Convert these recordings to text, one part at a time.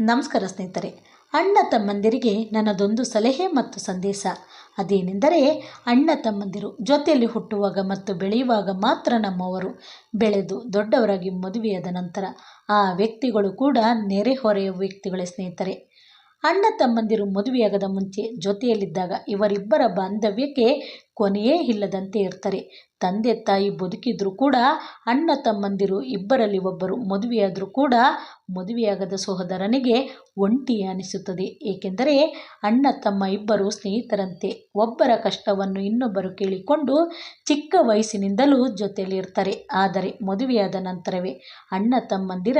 ನಮಸ್ಕಾರ ಸ್ನೇಹಿತರೆ, ಅಣ್ಣ ತಮ್ಮಂದಿರಿಗೆ ನನ್ನದೊಂದು ಸಲಹೆ ಮತ್ತು ಸಂದೇಶ. ಅದೇನೆಂದರೆ, ಅಣ್ಣ ತಮ್ಮಂದಿರು ಜೊತೆಯಲ್ಲಿ ಹುಟ್ಟುವಾಗ ಮತ್ತು ಬೆಳೆಯುವಾಗ ಮಾತ್ರ ನಮ್ಮವರು. ಬೆಳೆದು ದೊಡ್ಡವರಾಗಿ ಮದುವೆಯಾದ ನಂತರ ಆ ವ್ಯಕ್ತಿಗಳು ಕೂಡ ನೆರೆಹೊರೆಯ ವ್ಯಕ್ತಿಗಳೇ ಸ್ನೇಹಿತರೆ. ಅಣ್ಣ ತಮ್ಮಂದಿರು ಮದುವೆಯಾಗದ ಮುಂಚೆ ಜೊತೆಯಲ್ಲಿದ್ದಾಗ ಇವರಿಬ್ಬರ ಬಾಂಧವ್ಯಕ್ಕೆ ಕೊನೆಯೇ ಇಲ್ಲದಂತೆ ಇರ್ತಾರೆ. ತಂದೆ ತಾಯಿ ಬದುಕಿದ್ರು ಕೂಡ ಅಣ್ಣ ತಮ್ಮಂದಿರು ಇಬ್ಬರಲ್ಲಿ ಒಬ್ಬರು ಮದುವೆಯಾದರೂ ಕೂಡ ಮದುವೆಯಾಗದ ಸಹೋದರನಿಗೆ ಒಂಟಿ ಅನಿಸುತ್ತದೆ. ಏಕೆಂದರೆ ಅಣ್ಣ ತಮ್ಮ ಇಬ್ಬರು ಸ್ನೇಹಿತರಂತೆ ಒಬ್ಬರ ಕಷ್ಟವನ್ನು ಇನ್ನೊಬ್ಬರು ಕೇಳಿಕೊಂಡು ಚಿಕ್ಕ ವಯಸ್ಸಿನಿಂದಲೂ ಜೊತೆಯಲ್ಲಿರ್ತಾರೆ. ಆದರೆ ಮದುವೆಯಾದ ನಂತರವೇ ಅಣ್ಣ ತಮ್ಮಂದಿರ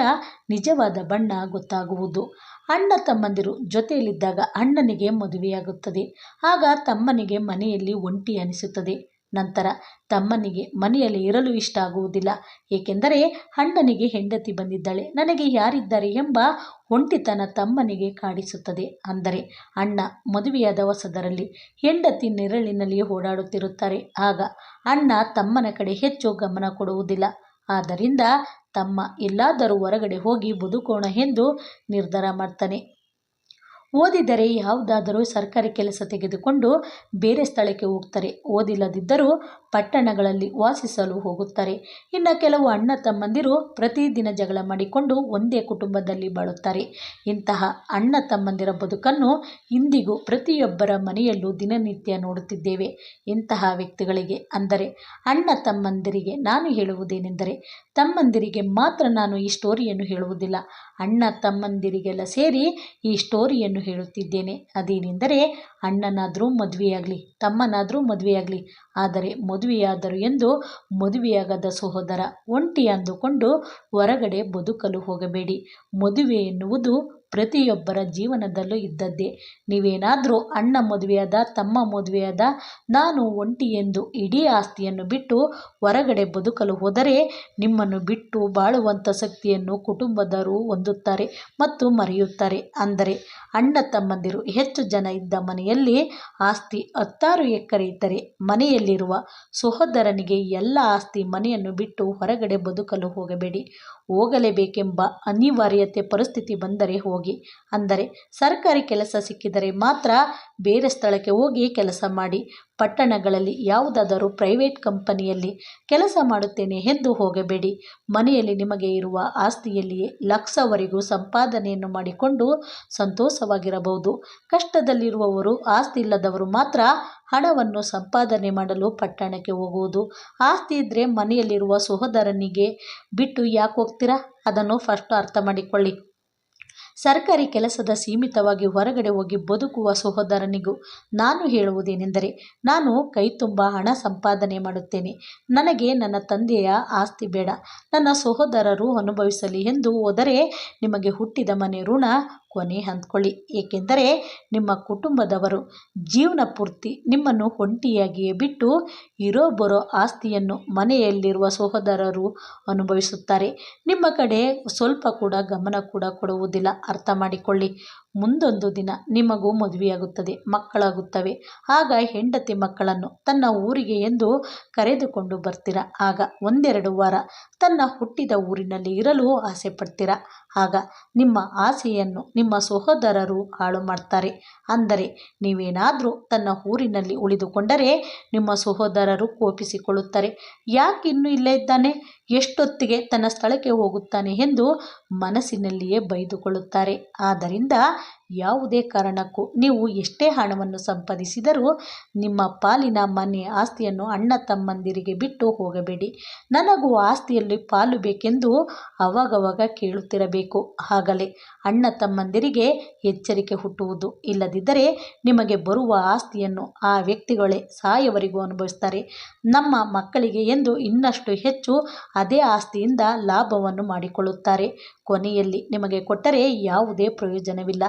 ನಿಜವಾದ ಬಣ್ಣ ಗೊತ್ತಾಗುವುದು. ಅಣ್ಣ ತಮ್ಮಂದಿರು ಜೊತೆಯಲ್ಲಿದ್ದಾಗ ಅಣ್ಣನಿಗೆ ಮದುವೆಯಾಗುತ್ತದೆ. ಆಗ ತಮ್ಮನಿಗೆ ಮನೆಯಲ್ಲಿ ಒಂಟಿ ಅನಿಸುತ್ತದೆ. ನಂತರ ತಮ್ಮನಿಗೆ ಮನೆಯಲ್ಲಿ ಇರಲು ಇಷ್ಟ ಆಗುವುದಿಲ್ಲ. ಏಕೆಂದರೆ ಅಣ್ಣನಿಗೆ ಹೆಂಡತಿ ಬಂದಿದ್ದಾಳೆ. ನನಗೆ ಯಾರಿದ್ದಾರೆ ಎಂಬ ಒಂಟಿತನ ತಮ್ಮನಿಗೆ ಕಾಡಿಸುತ್ತದೆ. ಅಂದರೆ ಅಣ್ಣ ಮದುವೆಯಾದ ಹೊಸದರಲ್ಲಿ ಹೆಂಡತಿ ನೆರಳಿನಲ್ಲಿ ಓಡಾಡುತ್ತಿರುತ್ತಾರೆ. ಆಗ ಅಣ್ಣ ತಮ್ಮನ ಕಡೆ ಹೆಚ್ಚು ಗಮನ ಕೊಡುವುದಿಲ್ಲ. ಆದ್ದರಿಂದ ತಮ್ಮ ಎಲ್ಲಾದರೂ ಹೊರಗಡೆ ಹೋಗಿ ಬದುಕೋಣ ಎಂದು ನಿರ್ಧಾರ ಮಾಡ್ತಾನೆ. ಓದಿದರೆ ಯಾವುದಾದರೂ ಸರ್ಕಾರಿ ಕೆಲಸ ತೆಗೆದುಕೊಂಡು ಬೇರೆ ಸ್ಥಳಕ್ಕೆ ಹೋಗ್ತಾರೆ. ಓದಿಲ್ಲದಿದ್ದರೂ ಪಟ್ಟಣಗಳಲ್ಲಿ ವಾಸಿಸಲು ಹೋಗುತ್ತಾರೆ. ಇನ್ನು ಕೆಲವು ಅಣ್ಣ ತಮ್ಮಂದಿರು ಪ್ರತಿದಿನ ಜಗಳ ಮಾಡಿಕೊಂಡು ಒಂದೇ ಕುಟುಂಬದಲ್ಲಿ ಬಾಳುತ್ತಾರೆ. ಇಂತಹ ಅಣ್ಣ ತಮ್ಮಂದಿರ ಬದುಕನ್ನು ಇಂದಿಗೂ ಪ್ರತಿಯೊಬ್ಬರ ಮನೆಯಲ್ಲೂ ದಿನನಿತ್ಯ ನೋಡುತ್ತಿದ್ದೇವೆ. ಇಂತಹ ವ್ಯಕ್ತಿಗಳಿಗೆ ಅಂದರೆ ಅಣ್ಣ ತಮ್ಮಂದಿರಿಗೆ ನಾನು ಹೇಳುವುದೇನೆಂದರೆ ತಮ್ಮಂದಿರಿಗೆ ಮಾತ್ರ ನಾನು ಈ ಸ್ಟೋರಿಯನ್ನು ಹೇಳುವುದಿಲ್ಲ. ಅಣ್ಣ ತಮ್ಮಂದಿರಿಗೆಲ್ಲ ಸೇರಿ ಈ ಸ್ಟೋರಿಯನ್ನು ಹೇಳುತ್ತಿದ್ದೇನೆ. ಅದೇನೆಂದರೆ, ಅಣ್ಣನಾದರೂ ಮದುವೆಯಾಗಲಿ, ತಮ್ಮನಾದರೂ ಮದುವೆಯಾಗಲಿ, ಆದರೆ ಮದುವೆಯಾದರು ಎಂದು ಮದುವೆಯಾಗದ ಸಹೋದರ ಒಂಟಿ ಅಂದುಕೊಂಡು ಹೊರಗಡೆ ಬದುಕಲು ಹೋಗಬೇಡಿ. ಮದುವೆ ಎನ್ನುವುದು ಪ್ರತಿಯೊಬ್ಬರ ಜೀವನದಲ್ಲೂ ಇದ್ದದ್ದೇ. ನೀವೇನಾದರೂ ಅಣ್ಣ ಮದುವೆಯಾದ, ತಮ್ಮ ಮದುವೆಯಾದ, ನಾನು ಒಂಟಿ ಎಂದು ಇಡೀ ಆಸ್ತಿಯನ್ನು ಬಿಟ್ಟು ಹೊರಗಡೆ ಬದುಕಲು ಹೋದರೆ ನಿಮ್ಮನ್ನು ಬಿಟ್ಟು ಬಾಳುವಂಥ ಶಕ್ತಿಯನ್ನು ಕುಟುಂಬದವರು ಹೊಂದುತ್ತಾರೆ ಮತ್ತು ಮರೆಯುತ್ತಾರೆ. ಅಂದರೆ ಅಣ್ಣ ತಮ್ಮಂದಿರು ಹೆಚ್ಚು ಜನ ಇದ್ದ ಮನೆಯಲ್ಲಿ ಆಸ್ತಿ ಹತ್ತಾರು ಎಕರೆ ಇದ್ದರೆ ಮನೆಯಲ್ಲಿರುವ ಸಹೋದರನಿಗೆ ಎಲ್ಲ ಆಸ್ತಿ ಮನೆಯನ್ನು ಬಿಟ್ಟು ಹೊರಗಡೆ ಬದುಕಲು ಹೋಗಬೇಡಿ. ಹೋಗಲೇಬೇಕೆಂಬ ಅನಿವಾರ್ಯತೆ ಪರಿಸ್ಥಿತಿ ಬಂದರೆ ಹೋಗಿ. ಅಂದರೆ ಸರ್ಕಾರಿ ಕೆಲಸ ಸಿಕ್ಕಿದರೆ ಮಾತ್ರ ಬೇರೆ ಸ್ಥಳಕ್ಕೆ ಹೋಗಿ ಕೆಲಸ ಮಾಡಿ. ಪಟ್ಟಣಗಳಲ್ಲಿ ಯಾವುದಾದರೂ ಪ್ರೈವೇಟ್ ಕಂಪನಿಯಲ್ಲಿ ಕೆಲಸ ಮಾಡುತ್ತೇನೆ ಎಂದು ಹೋಗಬೇಡಿ. ಮನೆಯಲ್ಲಿ ನಿಮಗೆ ಇರುವ ಆಸ್ತಿಯಲ್ಲಿಯೇ ಲಕ್ಷವರೆಗೂ ಸಂಪಾದನೆಯನ್ನು ಮಾಡಿಕೊಂಡು ಸಂತೋಷವಾಗಿರಬಹುದು. ಕಷ್ಟದಲ್ಲಿರುವವರು ಆಸ್ತಿ ಇಲ್ಲದವರು ಮಾತ್ರ ಹಣವನ್ನು ಸಂಪಾದನೆ ಮಾಡಲು ಪಟ್ಟಣಕ್ಕೆ ಹೋಗುವುದು. ಆಸ್ತಿ ಇದ್ದರೆ ಮನೆಯಲ್ಲಿರುವ ಸಹೋದರನಿಗೆ ಬಿಟ್ಟು ಯಾಕೆ ಹೋಗ್ತೀರಾ? ಅದನ್ನು ಫಸ್ಟ್ ಅರ್ಥ ಮಾಡಿಕೊಳ್ಳಿ. ಸರ್ಕಾರಿ ಕೆಲಸದ ಸೀಮಿತವಾಗಿ ಹೊರಗಡೆ ಹೋಗಿ ಬದುಕುವ ಸಹೋದರನಿಗೂ ನಾನು ಹೇಳುವುದೇನೆಂದರೆ, ನಾನು ಕೈ ತುಂಬ ಹಣ ಸಂಪಾದನೆ ಮಾಡುತ್ತೇನೆ. ನನಗೆ ನನ್ನ ತಂದೆಯ ಆಸ್ತಿ ಬೇಡ. ನನ್ನ ಸಹೋದರರು ಅನುಭವಿಸಲಿ ಎಂದು ಹೋದರೆ ನಿಮಗೆ ಹುಟ್ಟಿದ ಮನೆ ಋಣ ಕೊನೆ ಅಂದ್ಕೊಳ್ಳಿ ಏಕೆಂದರೆ ನಿಮ್ಮ ಕುಟುಂಬದವರು ಜೀವನ ಪೂರ್ತಿ ನಿಮ್ಮನ್ನು ಒಂಟಿಯಾಗಿಯೇ ಬಿಟ್ಟು ಇರೋ ಬರೋ ಆಸ್ತಿಯನ್ನು ಮನೆಯಲ್ಲಿರುವ ಸಹೋದರರು ಅನುಭವಿಸುತ್ತಾರೆ. ನಿಮ್ಮ ಕಡೆ ಸ್ವಲ್ಪ ಕೂಡ ಗಮನ ಕೂಡ ಕೊಡುವುದಿಲ್ಲ. ಅರ್ಥ ಮಾಡಿಕೊಳ್ಳಿ. ಮುಂದೊಂದು ದಿನ ನಿಮಗೂ ಮದುವೆಯಾಗುತ್ತದೆ, ಮಕ್ಕಳಾಗುತ್ತವೆ. ಆಗ ಹೆಂಡತಿ ಮಕ್ಕಳನ್ನು ತನ್ನ ಊರಿಗೆ ಎಂದು ಕರೆದುಕೊಂಡು ಬರ್ತೀರ? ಆಗ ಒಂದೆರಡು ವಾರ ತನ್ನ ಹುಟ್ಟಿದ ಊರಿನಲ್ಲಿ ಇರಲು ಆಸೆ ಪಡ್ತೀರ ಆಗ ನಿಮ್ಮ ಆಸೆಯನ್ನು ನಿಮ್ಮ ಸಹೋದರರು ಹಾಳು ಮಾಡ್ತಾರೆ. ಅಂದರೆ ನೀವೇನಾದರೂ ತನ್ನ ಊರಿನಲ್ಲಿ ಉಳಿದುಕೊಂಡರೆ ನಿಮ್ಮ ಸಹೋದರರು ಕೋಪಿಸಿಕೊಳ್ಳುತ್ತಾರೆ. ಯಾಕೆ ಇನ್ನೂ ಇಲ್ಲೇ ಇದ್ದಾನೆ? ಎಷ್ಟೊತ್ತಿಗೆ ತನ್ನ ಸ್ಥಳಕ್ಕೆ ಹೋಗುತ್ತಾನೆ ಎಂದು ಮನಸ್ಸಿನಲ್ಲಿಯೇ ಬೈದುಕೊಳ್ಳುತ್ತಾರೆ. ಆದ್ದರಿಂದ ಯಾವುದೇ ಕಾರಣಕ್ಕೂ ನೀವು ಎಷ್ಟೇ ಹಣವನ್ನು ಸಂಪಾದಿಸಿದರೂ ನಿಮ್ಮ ಪಾಲಿನ ಮನೆ ಆಸ್ತಿಯನ್ನು ಅಣ್ಣ ತಮ್ಮಂದಿರಿಗೆ ಬಿಟ್ಟು ಹೋಗಬೇಡಿ. ನನಗೂ ಆಸ್ತಿಯಲ್ಲಿ ಪಾಲು ಬೇಕೆಂದು ಅವಾಗವಾಗ ಕೇಳುತ್ತಿರಬೇಕು. ಆಗಲೇ ಅಣ್ಣ ತಮ್ಮಂದಿರಿಗೆ ಎಚ್ಚರಿಕೆ ಹುಟ್ಟುವುದು ಇಲ್ಲದಿದ್ದರೆ ನಿಮಗೆ ಬರುವ ಆಸ್ತಿಯನ್ನು ಆ ವ್ಯಕ್ತಿಗಳೇ ಸಾಯವರಿಗೂ ಅನುಭವಿಸ್ತಾರೆ. ನಮ್ಮ ಮಕ್ಕಳಿಗೆ ಎಂದು ಇನ್ನಷ್ಟು ಹೆಚ್ಚು ಅದೇ ಆಸ್ತಿಯಿಂದ ಲಾಭವನ್ನು ಮಾಡಿಕೊಳ್ಳುತ್ತಾರೆ. ಕೊನೆಯಲ್ಲಿ ನಿಮಗೆ ಕೊಟ್ಟರೆ ಯಾವುದೇ ಪ್ರಯೋಜನವಿಲ್ಲ.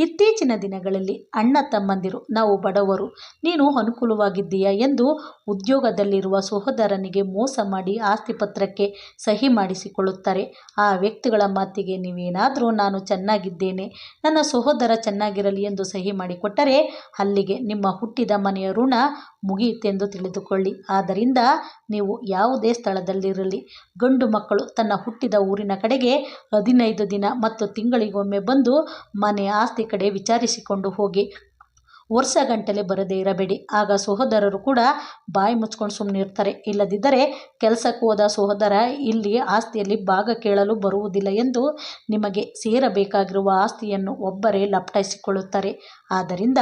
ಇತ್ತೀಚಿನ ದಿನಗಳಲ್ಲಿ ಅಣ್ಣ ತಮ್ಮಂದಿರು, ನಾವು ಬಡವರು, ನೀನು ಅನುಕೂಲವಾಗಿದ್ದೀಯಾ? ಎಂದು ಉದ್ಯೋಗದಲ್ಲಿರುವ ಸಹೋದರನಿಗೆ ಮೋಸ ಮಾಡಿ ಆಸ್ತಿ ಪತ್ರಕ್ಕೆ ಸಹಿ ಮಾಡಿಸಿಕೊಳ್ಳುತ್ತಾರೆ. ಆ ವ್ಯಕ್ತಿಗಳ ಮಾತಿಗೆ, ನೀವೇನಾದರೂ ನಾನು ಚೆನ್ನಾಗಿದ್ದೇನೆ, ನನ್ನ ಸಹೋದರ ಚೆನ್ನಾಗಿರಲಿ ಎಂದು ಸಹಿ ಮಾಡಿಕೊಟ್ಟರೆ, ಅಲ್ಲಿಗೆ ನಿಮ್ಮ ಹುಟ್ಟಿದ ಮನೆಯ ಋಣ ಮುಗಿಯುತ್ತೆಂದು ತಿಳಿದುಕೊಳ್ಳಿ. ಆದ್ದರಿಂದ ನೀವು ಯಾವುದೇ ಸ್ಥಳದಲ್ಲಿರಲಿ. ಗಂಡು ಮಕ್ಕಳು ತನ್ನ ಹುಟ್ಟಿದ ಊರಿನ ಕಡೆಗೆ ಹದಿನೈದು ದಿನ ಮತ್ತು ತಿಂಗಳಿಗೊಮ್ಮೆ ಬಂದು ಮನೆ ಆಸ್ತಿ ಕಡೆ ವಿಚಾರಿಸಿಕೊಂಡು ಹೋಗಿ ವರ್ಷಗಟ್ಟಲೆ ಬರದೇ ಇರಬೇಡಿ. ಆಗ ಸಹೋದರರು ಕೂಡ ಬಾಯಿ ಮುಚ್ಕೊಂಡು ಸುಮ್ಮನೆ ಇರ್ತಾರೆ. ಇಲ್ಲದಿದ್ದರೆ ಕೆಲಸಕ್ಕೆ ಹೋದ ಸಹೋದರ ಇಲ್ಲಿ ಆಸ್ತಿಯಲ್ಲಿ ಭಾಗ ಕೇಳಲು ಬರುವುದಿಲ್ಲ ಎಂದು ನಿಮಗೆ ಸೇರಬೇಕಾಗಿರುವ ಆಸ್ತಿಯನ್ನು ಒಬ್ಬರೇ ಲಪಟಾಯಿಸಿಕೊಳ್ಳುತ್ತಾರೆ. ಆದ್ದರಿಂದ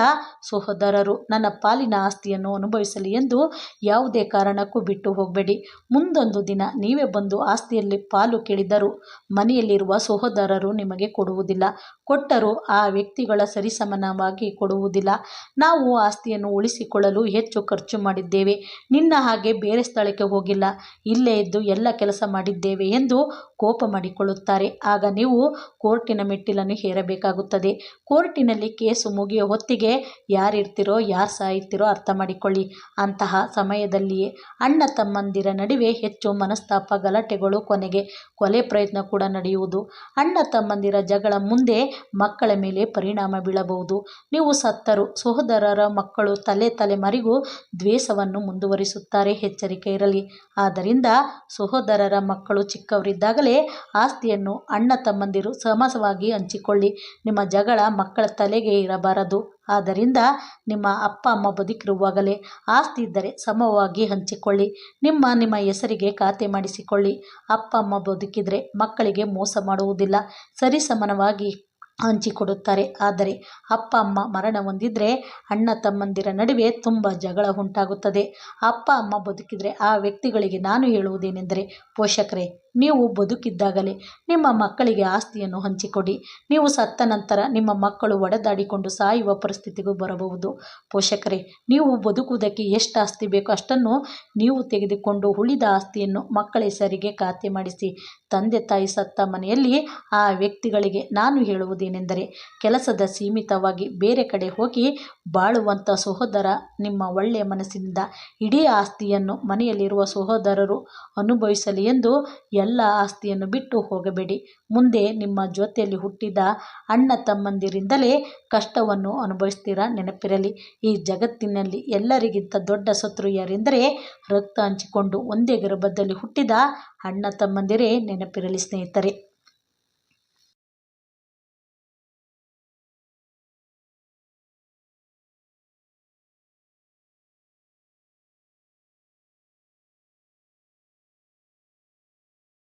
ಸಹೋದರರು ನನ್ನ ಪಾಲಿನ ಆಸ್ತಿಯನ್ನು ಅನುಭವಿಸಲಿ ಎಂದು ಯಾವುದೇ ಕಾರಣಕ್ಕೂ ಬಿಟ್ಟು ಹೋಗಬೇಡಿ. ಮುಂದೊಂದು ದಿನ ನೀವೇ ಬಂದು ಆಸ್ತಿಯಲ್ಲಿ ಪಾಲು ಕೇಳಿದರೂ ಮನೆಯಲ್ಲಿರುವ ಸಹೋದರರು ನಿಮಗೆ ಕೊಡುವುದಿಲ್ಲ. ಕೊಟ್ಟರೂ ಆ ವ್ಯಕ್ತಿಗಳ ಸರಿಸಮನವಾಗಿ ಕೊಡುವುದಿಲ್ಲ. ನಾವು ಆಸ್ತಿಯನ್ನು ಉಳಿಸಿಕೊಳ್ಳಲು ಹೆಚ್ಚು ಖರ್ಚು ಮಾಡಿದ್ದೇವೆ. ನಿನ್ನ ಹಾಗೆ ಬೇರೆ ಸ್ಥಳಕ್ಕೆ ಹೋಗಿಲ್ಲ. ಇಲ್ಲೇ ಇದ್ದು ಎಲ್ಲ ಕೆಲಸ ಮಾಡಿದ್ದೇವೆ ಎಂದು ಕೋಪ ಮಾಡಿಕೊಳ್ಳುತ್ತಾರೆ. ಆಗ ನೀವು ಕೋರ್ಟಿನ ಮೆಟ್ಟಿಲನ್ನು ಹೇರಬೇಕಾಗುತ್ತದೆ. ಕೋರ್ಟಿನಲ್ಲಿ ಕೇಸು ಮುಗಿಯೋ ಹೊತ್ತಿಗೆ ಯಾರಿರ್ತಿರೋ, ಯಾರು ಸಾಯ್ತಿರೋ ಅರ್ಥ ಮಾಡಿಕೊಳ್ಳಿ. ಅಂತಹ ಸಮಯದಲ್ಲಿಯೇ ಅಣ್ಣ ತಮ್ಮಂದಿರ ನಡುವೆ ಹೆಚ್ಚು ಮನಸ್ತಾಪ ಗಲಾಟೆಗಳು ಕೊನೆಗೆ ಕೊಲೆ ಪ್ರಯತ್ನ ಕೂಡ ನಡೆಯುವುದು. ಅಣ್ಣ ತಮ್ಮಂದಿರ ಜಗಳ ಮುಂದೆ ಮಕ್ಕಳ ಮೇಲೆ ಪರಿಣಾಮ ಬೀಳಬಹುದು. ನೀವು ಸತ್ತರು ಸಹೋದರರ ಮಕ್ಕಳು ತಲೆ ತಲೆಮಾರಿಗೂ ದ್ವೇಷವನ್ನು ಮುಂದುವರಿಸುತ್ತಾರೆ. ಎಚ್ಚರಿಕೆ ಇರಲಿ. ಆದ್ದರಿಂದ ಸಹೋದರರ ಮಕ್ಕಳು ಚಿಕ್ಕವರಿದ್ದಾಗಲೇ ಆಸ್ತಿಯನ್ನು ಅಣ್ಣ ತಮ್ಮಂದಿರು ಸಮಸವಾಗಿ ಹಂಚಿಕೊಳ್ಳಿ. ನಿಮ್ಮ ಜಗಳ ಮಕ್ಕಳ ತಲೆಗೆ ಇರಬಾರದು. ಆದ್ದರಿಂದ ನಿಮ್ಮ ಅಪ್ಪ, ಅಮ್ಮ ಬದುಕಿರುವಾಗಲೇ ಆಸ್ತಿ ಇದ್ದರೆ ಸಮವಾಗಿ ಹಂಚಿಕೊಳ್ಳಿ. ನಿಮ್ಮ ನಿಮ್ಮ ಹೆಸರಿಗೆ ಖಾತೆ ಮಾಡಿಸಿಕೊಳ್ಳಿ. ಅಪ್ಪ, ಅಮ್ಮ ಬದುಕಿದರೆ ಮಕ್ಕಳಿಗೆ ಮೋಸ ಮಾಡುವುದಿಲ್ಲ. ಸರಿಸಮಾನವಾಗಿ ಹಂಚಿಕೊಡುತ್ತಾರೆ ಆದರೆ ಅಪ್ಪ, ಅಮ್ಮ ಮರಣ ಹೊಂದಿದ್ರೆ ಅಣ್ಣ ತಮ್ಮಂದಿರ ನಡುವೆ ತುಂಬ ಜಗಳ ಉಂಟಾಗುತ್ತದೆ. ಅಪ್ಪ, ಅಮ್ಮ ಬದುಕಿದರೆ ಆ ವ್ಯಕ್ತಿಗಳಿಗೆ ನಾನು ಹೇಳುವುದೇನೆಂದರೆ, ಪೋಷಕರೇ, ನೀವು ಬದುಕಿದ್ದಾಗಲೇ ನಿಮ್ಮ ಮಕ್ಕಳಿಗೆ ಆಸ್ತಿಯನ್ನು ಹಂಚಿಕೊಡಿ. ನೀವು ಸತ್ತ ನಂತರ ನಿಮ್ಮ ಮಕ್ಕಳು ಒಡೆದಾಡಿಕೊಂಡು ಸಾಯುವ ಪರಿಸ್ಥಿತಿಗೂ ಬರಬಹುದು. ಪೋಷಕರೇ, ನೀವು ಬದುಕುವುದಕ್ಕೆ ಎಷ್ಟು ಆಸ್ತಿ ಬೇಕೋ ಅಷ್ಟನ್ನು ನೀವು ತೆಗೆದುಕೊಂಡು ಉಳಿದ ಆಸ್ತಿಯನ್ನು ಮಕ್ಕಳ ಹೆಸರಿಗೆ ಖಾತೆ ಮಾಡಿಸಿ. ತಂದೆ ತಾಯಿ ಸತ್ತ ಮನೆಯಲ್ಲಿ ಆ ವ್ಯಕ್ತಿಗಳಿಗೆ ನಾನು ಹೇಳುವುದೇನೆಂದರೆ, ಕೆಲಸದ ಸೀಮಿತವಾಗಿ ಬೇರೆ ಕಡೆ ಹೋಗಿ ಬಾಳುವಂಥ ಸಹೋದರ ನಿಮ್ಮ ಒಳ್ಳೆಯ ಮನಸ್ಸಿನಿಂದ ಇಡೀ ಆಸ್ತಿಯನ್ನು ಮನೆಯಲ್ಲಿರುವ ಸಹೋದರರು ಅನುಭವಿಸಲಿ ಎಂದು ಎಲ್ಲ ಆಸ್ತಿಯನ್ನು ಬಿಟ್ಟು ಹೋಗಬೇಡಿ. ಮುಂದೆ ನಿಮ್ಮ ಜೊತೆಯಲ್ಲಿ ಹುಟ್ಟಿದ ಅಣ್ಣ ತಮ್ಮಂದಿರಿಂದಲೇ ಕಷ್ಟವನ್ನು ಅನುಭವಿಸ್ತೀರಾ ನೆನಪಿರಲಿ. ಈ ಜಗತ್ತಿನಲ್ಲಿ ಎಲ್ಲರಿಗಿಂತ ದೊಡ್ಡ ಶತ್ರು ಯಾರೆಂದರೆ ರಕ್ತ ಹಂಚಿಕೊಂಡು ಒಂದೇ ಗರ್ಭದಲ್ಲಿ ಹುಟ್ಟಿದ ಅಣ್ಣ ತಮ್ಮಂದಿರೇ ನೆನಪಿರಲಿ ಸ್ನೇಹಿತರೆ.